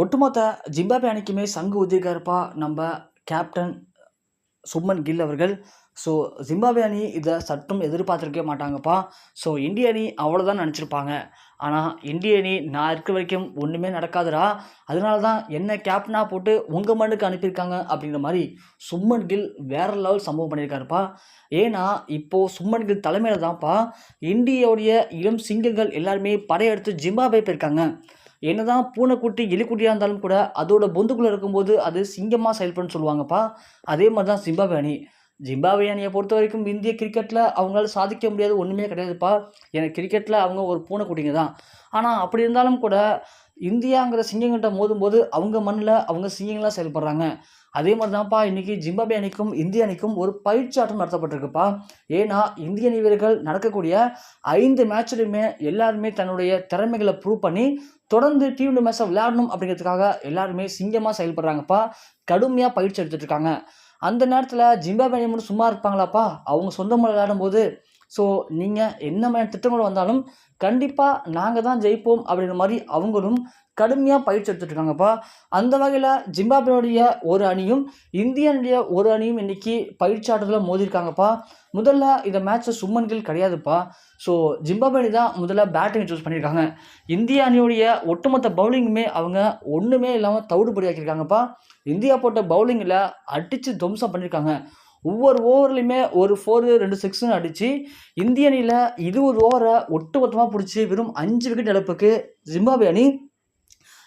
ஒட்டுமொத்த ஜிம்பாபே அணிக்குமே சங்கு ஊதியிருக்காருப்பா நம்ம கேப்டன் சுப்மன் கில் அவர்கள். ஸோ ஜிம்பாபே அணி இதை சற்றும் எதிர்பார்த்துருக்கவே மாட்டாங்கப்பா. ஸோ இந்திய அணி அவ்வளோதான் நினச்சிருப்பாங்க. ஆனால் இந்திய அணி நான் இருக்க வரைக்கும் ஒன்றுமே நடக்காதுடா. அதனால தான் என்ன கேப்டனாக போட்டு உங்கள் மண்ணுக்கு அனுப்பியிருக்காங்க அப்படிங்கிற மாதிரி சும்மன் கில் வேற லெவல் சம்பவம் பண்ணியிருக்காருப்பா. ஏன்னா இப்போது சும்மன் கில் தலைமையில் தான்ப்பா இந்தியாவுடைய இளம் சிங்கங்கள் எல்லாருமே படையெடுத்து ஜிம்பாபே போயிருக்காங்க. என்னதான் பூனைக்குட்டி எலிக்குட்டியாக இருந்தாலும் கூட அதோட பொந்துக்குள்ளே இருக்கும்போது அது சிங்கமாக செயல்படுன்னு சொல்லுவாங்கப்பா. அதே மாதிரி தான் சிம்பாபே அணி. ஜிம்பாவே அணியை பொறுத்த வரைக்கும் இந்திய கிரிக்கெட்டில் அவங்களால சாதிக்க முடியாது ஒன்றுமே கிடையாதுப்பா. எனக்கு கிரிக்கெட்டில் அவங்க ஒரு பூனைக்குட்டிங்க தான். ஆனால் அப்படி இருந்தாலும் கூட இந்தியாங்கிற சிங்கங்கிட்ட மோதும்போது அவங்க மண்ணில் அவங்க சிங்கங்களாக செயல்படுறாங்க. அதே மாதிரி தான்ப்பா இன்றைக்கி ஜிம்பாபே அணிக்கும் இந்திய அணிக்கும் ஒரு பயிற்சி ஆட்டம் நடத்தப்பட்டிருக்குப்பா. ஏன்னா இந்திய அணி வீரர்கள் நடக்கக்கூடிய ஐந்து மேட்ச்லையுமே எல்லாருமே தன்னுடைய திறமைகளை ப்ரூவ் பண்ணி தொடர்ந்து டீம் மேட்ச்சை விளையாடணும் அப்படிங்கிறதுக்காக எல்லாருமே சிங்கமாக செயல்படுறாங்கப்பா. கடுமையாக பயிற்சி எடுத்துகிட்டு இருக்காங்க. அந்த நேரத்தில் ஜிம்பாபே அணி மட்டும் சும்மா இருப்பாங்களாப்பா? அவங்க சொந்தமாக விளையாடும்போது ஸோ நீங்கள் என்ன மாதிரி திட்டங்கள் வந்தாலும் கண்டிப்பாக நாங்கள் தான் ஜெயிப்போம் அப்படின்ற மாதிரி அவங்களும் கடுமையாக பயிற்சி எடுத்துட்ருக்காங்கப்பா. அந்த வகையில் ஜிம்பாப்வேனுடைய ஒரு அணியும் இந்தியனுடைய ஒரு அணியும் இன்றைக்கி பயிற்சி ஆட்டத்தில் மோதிருக்காங்கப்பா முதல்ல இந்த மேட்ச்சை சும்மன்கள் கிடையாதுப்பா. ஸோ ஜிம்பாப்வே அணி தான் முதல்ல பேட்டிங் சூஸ் பண்ணியிருக்காங்க. இந்திய அணியுடைய ஒட்டுமொத்த பவுலிங்குமே அவங்க ஒன்றுமே இல்லாமல் தவிடுபடியாக்கியிருக்காங்கப்பா. இந்தியா போட்ட பவுலிங்கில் அடித்து துவம்சம் பண்ணியிருக்காங்க. ஒவ்வொரு ஓவர்லையுமே ஒரு ஃபோரு ரெண்டு சிக்ஸ்னு அடித்து இந்திய அணியில் இருபது ஓவரை ஒட்டுமொத்தமாக பிடிச்சி வெறும் அஞ்சு விக்கெட் இழப்புக்கு ஜிம்பாபே அணி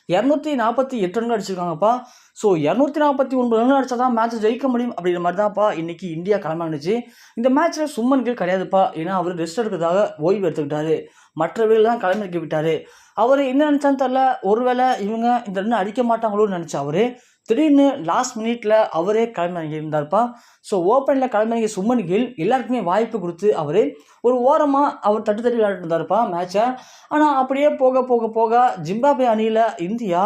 இரநூத்தி நாற்பத்தி எட்டு ரன் அடிச்சிருக்காங்கப்பா. ஸோ இரநூத்தி நாற்பத்தி ஒன்பது ரன் அடிச்சா தான் மேட்ச் ஜெயிக்க முடியும் அப்படிங்கிற மாதிரி தான்ப்பா இன்றைக்கி இந்தியா கிளம்பிச்சு இந்த மேட்ச்சில் சும்மனுக்கு கிடையாதுப்பா. ஏன்னா அவர் ரெஸ்ட் எடுக்கிறதாக ஓய்வு எடுத்துக்கிட்டாரு. மற்றவர்கள் தான் கிளம்பி விட்டார் அவர் என்ன நினச்சான்னு தெரில ஒருவேளை இவங்க இந்த ரன் அடிக்க மாட்டாங்களோன்னு நினச்சா அவர் திடீர்னு லாஸ்ட் மினிட்ல அவரே கிளம்பி இருந்தார்ப்பா. ஸோ ஓப்பனில் கிளம்பி சுமன் கில் எல்லாருக்குமே வாய்ப்பு கொடுத்து அவர் ஒரு ஓரமாக அவர் தட்டு தட்டி விளையாட்டு இருந்தார்ப்பா மேட்சை ஆனால் அப்படியே போக போக போக ஜிம்பாபே அணியில் இந்தியா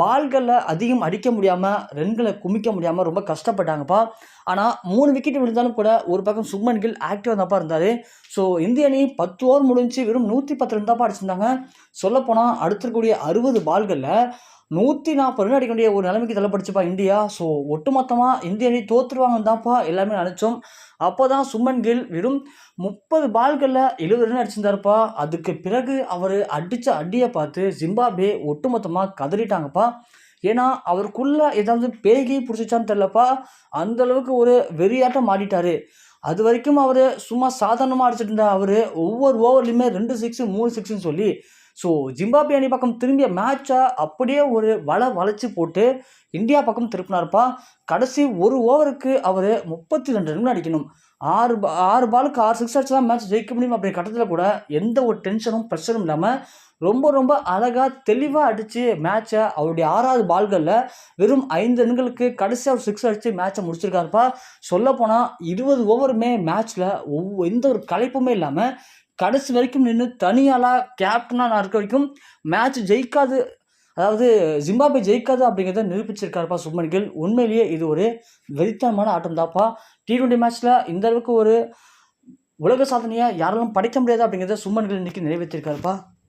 பால்களில் அதிகம் அடிக்க முடியாமல் ரன்களை குமிக்க முடியாமல் ரொம்ப கஷ்டப்பட்டாங்கப்பா. ஆனால் மூணு விக்கெட் விழுந்தாலும் கூட ஒரு பக்கம் சும்மன் கில் ஆக்டிவாக தான்ப்பா இருந்தார். ஸோ இந்திய அணி பத்து ஓவர் முடிஞ்சு வெறும் நூற்றி பத்து ரன் தான்ப்பா அடிச்சிருந்தாங்க. சொல்லப்போனால் அடுத்திருக்கக்கூடிய அறுபது பால்களில் நூற்றி நாற்பது ரன் அடிக்க வேண்டிய ஒரு நிலைமைக்கு தள்ளப்படுச்சுப்பா இந்தியா. ஸோ ஒட்டுமொத்தமாக இந்திய அணி தோற்றுருவாங்கன்னு தான்ப்பா எல்லாமே நினச்சோம். அப்போ தான் சுமன் கில் வெறும் முப்பது பால்களில் எழுபது ரன் அடிச்சிருந்தாருப்பா. அதுக்கு பிறகு அவர் அடித்த அடியை பார்த்து ஜிம்பாபே ஒட்டுமொத்தமாக கதறிட்டாங்கப்பா. ஏன்னா அவருக்குள்ளே ஏதாவது பேகி பிடிச்சிச்சான்னு தெரிலப்பா அந்தளவுக்கு ஒரு வெறியாட்டம் ஆடிட்டாரு. அது வரைக்கும் அவர் சும்மா சாதாரணமாக அடிச்சிட்டு இருந்தா அவர். ஒவ்வொரு ஓவர்லையுமே ரெண்டு சிக்ஸு மூணு சிக்ஸ்னு சொல்லி ஸோ ஜிம்பாபே அணி பக்கம் திரும்பிய மேட்சை அப்படியே ஒரு வலை வளைச்சி போட்டு இந்தியா பக்கம் திருப்பினார்ப்பா. கடைசி ஒரு ஓவருக்கு அவர் முப்பத்தி ரெண்டு ரன் அடிக்கணும். ஆறு பா ஆறு பாலுக்கு ஆறு சிக்ஸ் அடிச்சு தான் மேட்ச் ஜெயிக்க முடியும் அப்படிங்கிற கட்டத்தில் கூட எந்த ஒரு டென்ஷனும் ப்ரெஷரும் இல்லாமல் ரொம்ப ரொம்ப அழகாக தெளிவாக அடித்து மேட்சை அவருடைய ஆறாவது பால்களில் வெறும் ஐந்து ரன்களுக்கு கடைசியாக அவர் சிக்ஸ் அடித்து மேட்ச்சை முடிச்சிருக்காருப்பா. சொல்லப்போனால் இருபது ஓவருமே மேட்ச்சில் ஒவ்வொரு எந்த ஒரு கலைப்புமே இல்லாமல் கடைசி வரைக்கும் நின்று தனியாளாக கேப்டனாக நான் இருக்க வரைக்கும் மேட்ச் ஜெயிக்காது. அதாவது ஜிம்பாபே ஜெயிக்காது அப்படிங்கிறத நிரூபிச்சிருக்காருப்பா சுப்மன் கில். உண்மையிலேயே இது ஒரு வெறித்தனமான ஆட்டம் தாப்பா டி டுவெண்ட்டி மேட்ச்சில் இந்த அளவுக்கு ஒரு உலக சாதனையை யாராலும் படைக்க முடியாது அப்படிங்கிறத சுப்மன் கில் இன்றைக்கி நிறைவேற்றிருக்காருப்பா.